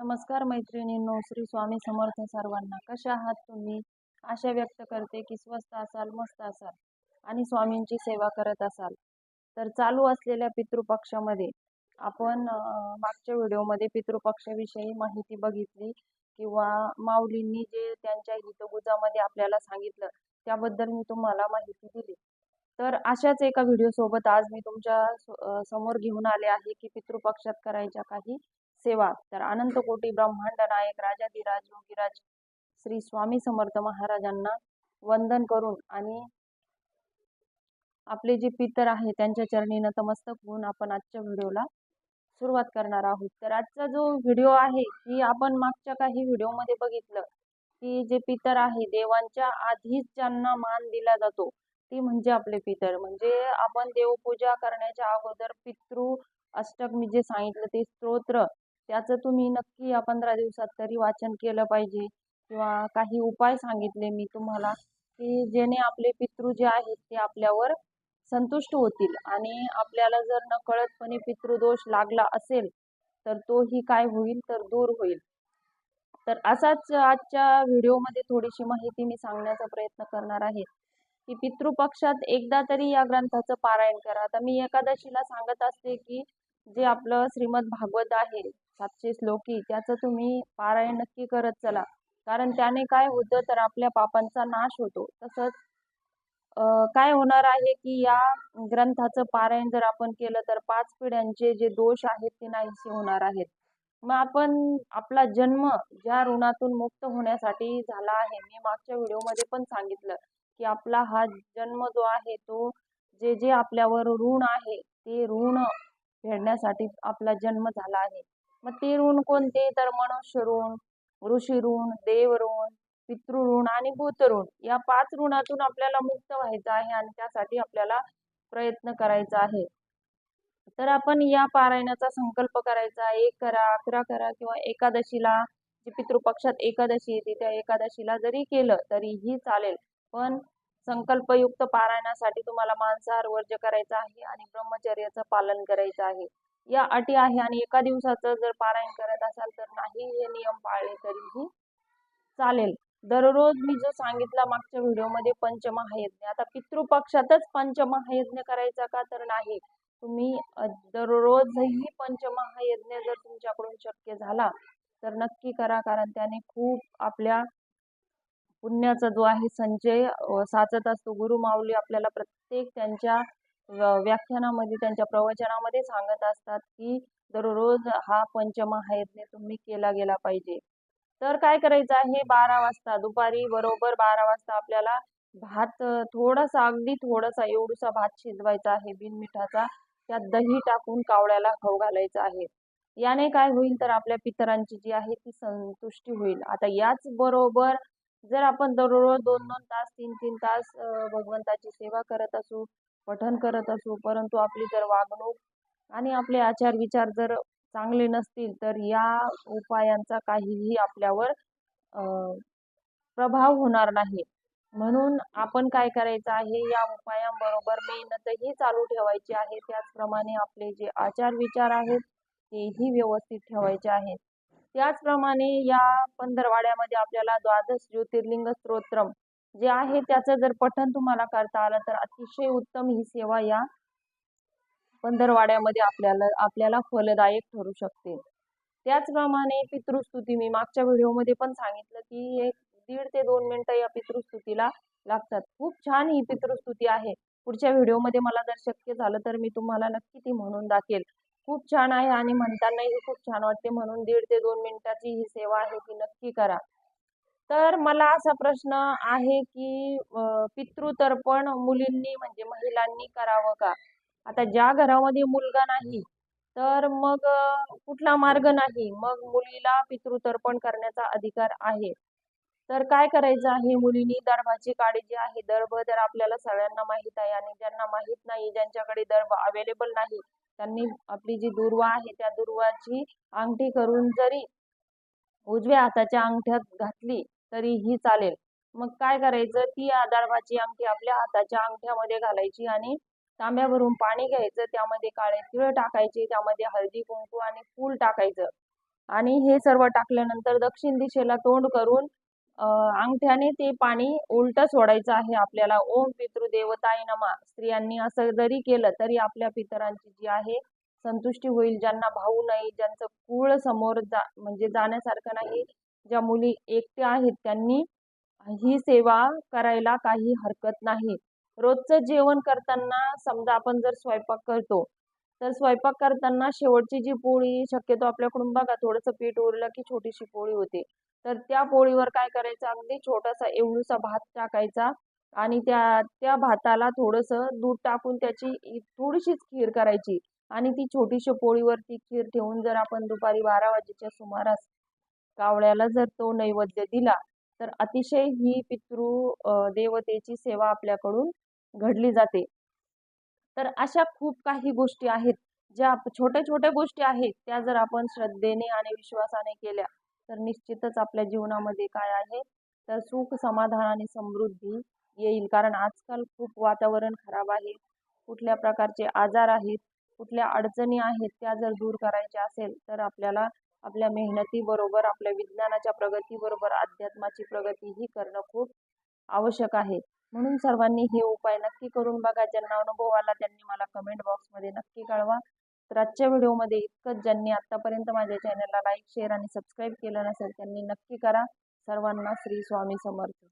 नमस्कार मैत्रिणींनो श्री स्वामी समर्थ सर्वांना. कशा आहात तुम्ही? आशा व्यक्त करते की स्वस्त असाल मस्त असाल आणि स्वामींची सेवा करत असाल. तर चालू असलेल्या पितृपक्षामध्ये आपण मागच्या व्हिडिओमध्ये पितृपक्षाविषयी माहिती बघितली किंवा माऊलींनी जे त्यांच्या हितगुजामध्ये आपल्याला सांगितलं त्याबद्दल मी तुम्हाला माहिती दिली. तर अशाच एका व्हिडिओ सोबत आज मी तुमच्यासमोर घेऊन आले आहे की पितृपक्षात करायच्या काही सेवा. तर अनंत कोटी ब्रह्मांड नायक राजाधिराज योगीराज श्री स्वामी समर्थ महाराजांना वंदन करून आणि आपले जे पितर आहे त्यांच्या चरणी नतमस्तक होऊन आपण आजच्या व्हिडिओला सुरुवात करणार आहोत. तर आजचा जो व्हिडिओ आहे की आपण मागच्या काही व्हिडिओमध्ये बघितलं की जे पितर आहे देवांच्या आधीच ज्यांना मान दिला जातो ती म्हणजे आपले पितर. म्हणजे आपण देवपूजा करण्याच्या अगोदर पितृ अष्टक मी जे सांगितलं ते स्तोत्र त्याचं तुम्ही नक्की या पंधरा दिवसात तरी वाचन केलं पाहिजे. किंवा काही उपाय सांगितले मी तुम्हाला की जेणे आपले पितृ जे आहेत ते आपल्यावर संतुष्ट होतील. आणि आपल्याला जर नकळतपणे पितृदोष लागला असेल तर तोही काय होईल? तर दूर होईल. तर असाच आजच्या व्हिडिओमध्ये थोडीशी माहिती मी सांगण्याचा प्रयत्न करणार आहे की पितृपक्षात एकदा तरी या ग्रंथाचं पारायण करा. आता मी एकादशीला सांगत असते की जे आपलं श्रीमद भागवत आहे सातशे श्लोकी त्याचं तुम्ही पारायण नक्की करत चला. कारण त्याने काय होतं तर आपल्या पापांचा नाश होतो. तसंच काय होणार आहे की या ग्रंथाचं पारायण जर आपण केलं तर पाच पिढ्यांचे जे दोष आहेत ते नाहीसे होणार आहेत. मग आपण आपला जन्म ज्या ऋणातून मुक्त होण्यासाठी झाला आहे मी मागच्या व्हिडिओमध्ये पण सांगितलं की आपला हा जन्म जो आहे तो जे जे आपल्यावर ऋण आहे ते ऋण फेडण्यासाठी आपला जन्म झाला आहे. मग ते ऋण कोणते? तर मनुष्य ऋण ऋषी ऋण देव ऋण पितृ ऋण आणि भूतऋण. या पाच ऋणातून आपल्याला मुक्त व्हायचं आहे आणि त्यासाठी आपल्याला प्रयत्न करायचा आहे. तर आपण या पारायणाचा संकल्प करायचा एक करा अकरा करा किंवा एकादशीला जी पितृपक्षात एकादशी येते त्या एकादशीला जरी केलं तरीही चालेल. पण संकल्पयुक्त पारायणासाठी तुम्हाला मांसाहार वर्ज करायचा आहे आणि ब्रह्मचर्याचं पालन करायचं आहे. या अटी आहे आणि एका दिवसाचं जर पारायण करत असाल तर नाही हे नियम पाळले तरीही चालेल. दररोज मी जो सांगितला मागच्या व्हिडिओमध्ये पंचमहायज्ञ आता पितृपक्षातच पंचमहायज्ञ करायचा का तर नाही. तुम्ही दररोजही पंचमहायज्ञ जर तुमच्याकडून शक्य झाला तर नक्की करा कारण त्याने खूप आपल्या पुण्याचा जो आहे संचय साचत असतो. गुरु माऊली आपल्याला प्रत्येक त्यांच्या व्याख्यानामध्ये त्यांच्या प्रवचनामध्ये सांगत असतात की दररोज हा पंचमहायज्ञ तुम्ही केला गेला पाहिजे. तर काय करायचं आहे? बारा वाजता दुपारी बरोबर बारा वाजता आपल्याला भात थोडासा अगदी थोडासा एवढूसा भात शिजवायचा आहे बिनमिठाचा. त्यात दही टाकून कावळ्याला खाऊ घालायचा आहे. याने काय होईल तर आपल्या पितरांची जी आहे ती संतुष्टी होईल. आता याच बरोबर जर आपण दररोज दोन दोन तास तीन तीन तास भगवंताची सेवा करत असू पठण करत असू परंतु आपली जर वागणूक आणि आपले आचार विचार जर चांगले नसतील तर या उपायांचा काहीही आपल्यावर प्रभाव होणार नाही. म्हणून आपण काय करायचं आहे या उपायांबरोबर मेहनतही चालू ठेवायची आहे. त्याचप्रमाणे आपले जे आचार विचार आहेत तेही व्यवस्थित ठेवायचे आहेत. त्याचप्रमाणे या पंधरवाड्यामध्ये आपल्याला द्वादश ज्योतिर्लिंग स्तोत्रम जे आहे त्याचं जर पठण तुम्हाला करता आलं तर अतिशय उत्तम ही सेवा या पंधरवाड्यामध्ये आपल्याला आपल्याला फलदायक ठरू शकते. त्याचप्रमाणे पितृस्तुती मी मागच्या व्हिडिओमध्ये पण सांगितलं की एक दीड ते दोन मिनिटं या पितृस्तुतीला लागतात. खूप छान ही पितृस्तुती आहे. पुढच्या व्हिडिओमध्ये मला जर शक्य झालं तर मी तुम्हाला नक्की ती म्हणून दाखेल खूप छान आहे आणि म्हणतानाही खूप छान वाटते म्हणून दीड ते दोन मिनिटाची ही सेवा आहे ती नक्की करा. तर मला असा प्रश्न आहे की पितृतर्पण मुलींनी म्हणजे महिलांनी करावं का? आता ज्या घरामध्ये मुलगा नाही तर मग कुठला मार्ग नाही? मग मुलीला पितृतर्पण करण्याचा अधिकार आहे. तर काय करायचं आहे मुलींनी? दर्भाची काळी जी आहे दर्भ तर आपल्याला सगळ्यांना माहीत आहे आणि ज्यांना माहीत नाही ज्यांच्याकडे दर्भ अवेलेबल नाही त्यांनी आपली जी दुर्वा आहे त्या दुर्वाची अंगठी करून जरी उजव्या हाताच्या अंगठ्यात घातली तरीही चालेल. मग काय करायचं? ती दर्भाची अंगठी आपल्या हाताच्या अंगठ्यामध्ये घालायची आणि तांब्यावरून पाणी घ्यायचं. त्यामध्ये काळे तिळ टाकायचे. त्यामध्ये हळदी कुंकू आणि फूल टाकायचं. आणि हे सर्व टाकल्यानंतर दक्षिण दिशेला तोंड करून अंगठ्याने ते पाणी उलट सोडायचं आहे आपल्याला. ओम पितृदेवताय नमा. स्त्रियांनी असं जरी केलं तरी आपल्या पितरांची जी आहे संतुष्टी होईल. ज्यांना भाऊ नाही ज्यांचं कुळ समोर जा म्हणजे जाण्यासारखं नाही ज्या मुली एकट्या आहेत त्यांनी ही सेवा करायला काही हरकत नाही. रोजचं जेवण करताना समजा आपण जर स्वयंपाक करतो तर स्वयंपाक करताना शेवटची जी पोळी शक्यतो आपल्याकडून बघा थोडंसं पीठ उरलं की छोटीशी पोळी होते. तर त्या पोळीवर काय करायचं? अगदी छोटासा एवढूसा भात टाकायचा आणि त्या त्या भाताला थोडंसं दूध टाकून त्याची थोडीशीच खीर करायची. आणि ती छोटीशी पोळीवर ती खीर ठेवून जर आपण दुपारी बारा वाजेच्या सुमारास कावळ्याला जर तो नैवेद्य दिला तर अतिशय ही पितृ देवतेची सेवा आपल्याकडून घडली जाते. तर अशा खूप काही गोष्टी आहेत ज्या छोट्या छोट्या गोष्टी आहेत त्या जर आपण श्रद्धेने आणि विश्वासाने केल्या तर निश्चितच आपल्या जीवनामध्ये काय आहे तर सुख समाधान आणि समृद्धी येईल. कारण आजकाल खूप वातावरण खराब आहे कुठल्या प्रकारचे आजार आहेत कुठल्या अडचणी आहेत त्या जर दूर करायच्या असेल तर आपल्याला आपल्या मेहनतीबरोबर आपल्या विज्ञानाच्या प्रगतीबरोबर अध्यात्माची प्रगतीही करणं खूप आवश्यक आहे. म्हणून सर्वांनी हे उपाय नक्की करून बघा. ज्यांना अनुभव आला त्यांनी मला कमेंट बॉक्समध्ये नक्की कळवा. तर आजच्या व्हिडिओमध्ये इतकंच. ज्यांनी आत्तापर्यंत माझ्या चॅनलला लाईक शेअर आणि सबस्क्राईब केलं नसेल त्यांनी नक्की करा. सर्वांना श्री स्वामी समर्थ.